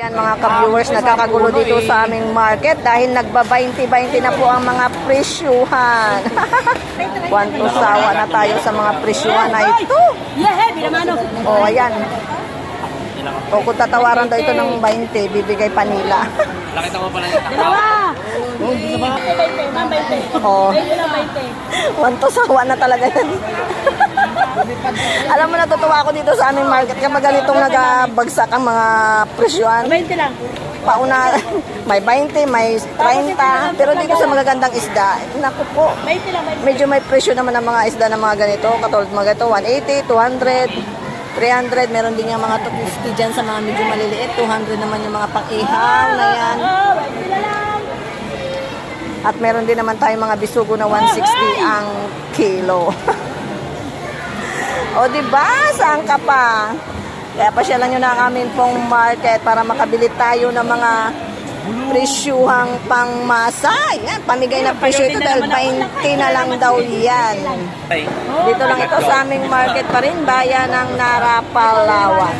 Yan mga ka-viewers, nagkakagulo dito sa aming market dahil nagba-20-20 na po ang mga presyuhan. Kwanto sawa na tayo sa mga presyuhan na ito. Naman oh. O, ayan. O, kung tatawaran daw ito ng 20, bibigay pa nila. Nakita mo pala yung Dalawa. 20, ma'am, 20. o, Ayun lang, 20. kwanto sawa na talaga yan. Alam mo, natutuwa ako dito sa aming market kapag ganitong nagabagsak ang mga presyuhan. 20 lang. Pauna, may 20, may 30, pero dito sa magagandang isda, naku po, 20 lang, 20. medyo may presyo naman ng mga isda ng mga ganito, katulad mga ito, 180, 200, 300, meron din yung mga 250 dyan sa mga medyo maliliit, 200 naman yung mga pang-ihaw na yan. 20 na lang. At meron din naman tayong mga bisugo na 160 ang kilo. o di ba? Saan ka pa? Kaya pasyalan nyo na amin pong market para makabili tayo ng mga presyuhang pangmasa. Yan, pamigay na presyo ito dahil 20 na lang daw yan. Dito lang ito sa aming market pa rin, bayan ng Narapalawan.